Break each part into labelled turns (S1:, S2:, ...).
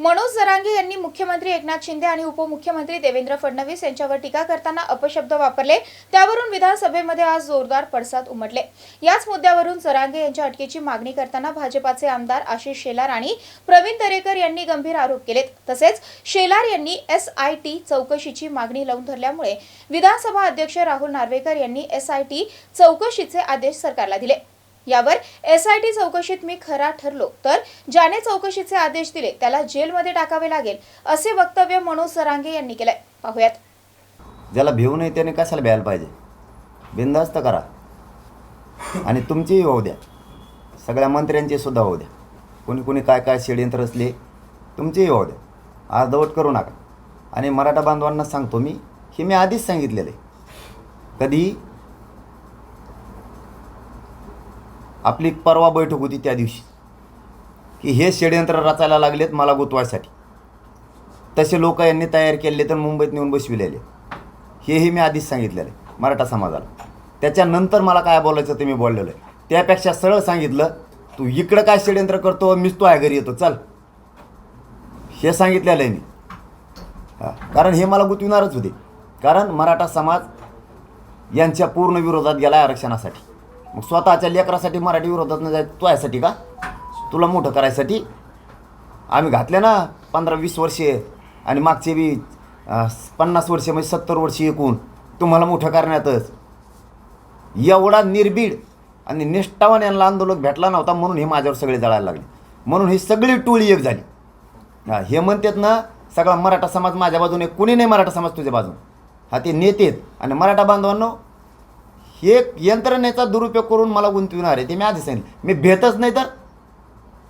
S1: मनोज जरांगे यांनी मुख्यमंत्री एकनाथ शिंदे आणि उपमुख्यमंत्री देवेंद्र फडणवीस यांच्यावर टीका करताना अपशब्द वापरले. त्यावरून विधानसभेमध्ये आज जोरदार पडसाद उमटले. याच मुद्द्यावरून जरांगे यांच्या अटकेची मागणी करताना भाजपाचे आमदार आशिष शेलार आणि प्रवीण दरेकर यांनी गंभीर आरोप केलेत. तसेच शेलार यांनी एस आय टी चौकशीची मागणी लावून धरल्यामुळे विधानसभा अध्यक्ष राहुल नार्वेकर यांनी एस आय टी चौकशीचे आदेश सरकारला दिले. यावर एस आय टी चौकशीत मी खरा ठरलो. तर ज्याने चौकशीचे आदेश दिले त्याला जेलमध्ये टाकावे लागेल असे वक्तव्य मनोज सरांगे यांनी केलंय. पाहूयात.
S2: ज्याला भिवू नाही त्याने कशाला भ्यायला पाहिजे? बिंदास्त करा. आणि तुमचीही होऊ द्या. सगळ्या मंत्र्यांची सुद्धा होऊ द्या. कोणी कोणी काय काय षडयंत्र असले तुमचीही होऊ द्या. अर्धवट करू नका. आणि मराठा बांधवांना सांगतो मी हे मी आधीच सांगितलेलं. आहे कधी आपली परवा बैठक होती त्या दिवशी की हे षडयंत्र रचायला लागलेत मला गुतवायसाठी. तसे लोक यांनी तयार केले तर मुंबईत नेऊन बसविलेले. हेही मी आधीच सांगितलेलं आहे मराठा समाजाला. त्याच्यानंतर मला काय बोलायचं ते मी बोललेलो आहे. त्यापेक्षा सरळ सांगितलं तू इकडं काय षडयंत्र करतो? मीच तो आहे घरी येतो चल. हे सांगितलेलं आहे मी. कारण हे मला गुतविणारच होते. कारण मराठा समाज यांच्या पूर्ण विरोधात गेला आरक्षणासाठी. मग स्वतःच्या लेकरासाठी मराठी विरोधात न जायचं तो यासाठी का? तुला मोठं करायसाठी? आम्ही घातले ना पंधरा वीस वर्षे आणि मागचे बी पन्नास वर्षे म्हणजे सत्तर वर्षे एकूण. तुम्हाला मोठं करण्यातच. एवढा निर्भीड आणि निष्ठावान यांना आंदोलक भेटला नव्हता म्हणून हे माझ्यावर सगळे जळायला लागले. म्हणून ही सगळी टोळी एक झाली. हे म्हणतात ना सगळा मराठा समाज माझ्या बाजूने कुणी नाही मराठा समाज तुझ्या बाजून. हा ते नेते आहेत. आणि मराठा बांधवांनो हे यंत्रणेचा दुरुपयोग करून मला गुंतविणार आहे ते मी आधी सांगितलं मी भेटच नाही तर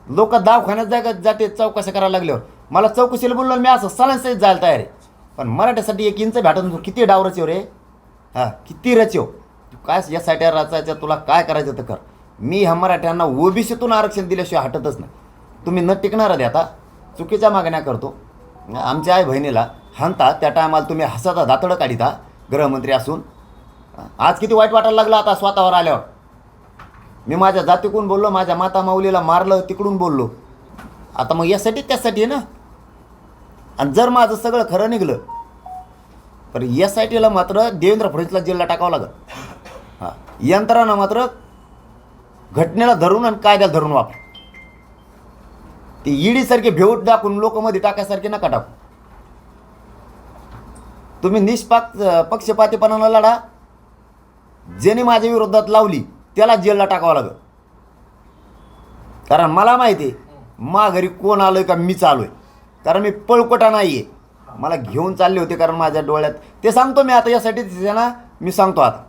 S2: लोक दवाखान्यात जाय जाते चौकशा करायला लागल्यावर. मला चौकशीला बोललो मी असं सलांसहित जायला तयार आहे. पण मराठ्यासाठी एक इंच भेटत किती डाव रचव रे? हां किती रचव तू काय यासाठी रचायचं तुला काय करायचं तर कर. मी ह्या मराठ्यांना ओबीसीतून आरक्षण दिल्याशिवाय हटतच नाही. तुम्ही न टिकणार आहे आता. चुकीच्या मागण्या करतो. आमच्या आई बहिणीला हाणता त्या टायमाला तुम्ही हसाता दातडं काढिता गृहमंत्री असून. आज किती वाईट वाटायला लागलं आता स्वतःवर आल्यावर? मी माझ्या जातीकडून बोललो माझ्या माता माऊलीला मारलं तिकडून बोललो. आता मग यासाठी त्यासाठी आहे ना? आणि जर माझं सगळं खरं निघलं तर एस आय टीला मात्र देवेंद्र फडणवीसला जेलला टाकावं लागलं. हां. यंत्रणा मात्र घटनेला धरून आणि कायद्याला धरून वापर. ते ईडीसारखे भेऊट दाखवून लोकमध्ये टाकायसारखे नका टाकू. तुम्ही निष्पाक पक्षपातीपणाला लढा. ज्याने माझ्या विरोधात लावली त्याला जेलला टाकावं लागलं. कारण मला माहिती आहे माघारी कोण आलोय का मीच आलोय कारण मी पळकोटा नाही आहे मला घेऊन चालले होते कारण माझ्या डोळ्यात. ते सांगतो मी आता यासाठी त्यांना मी सांगतो आता.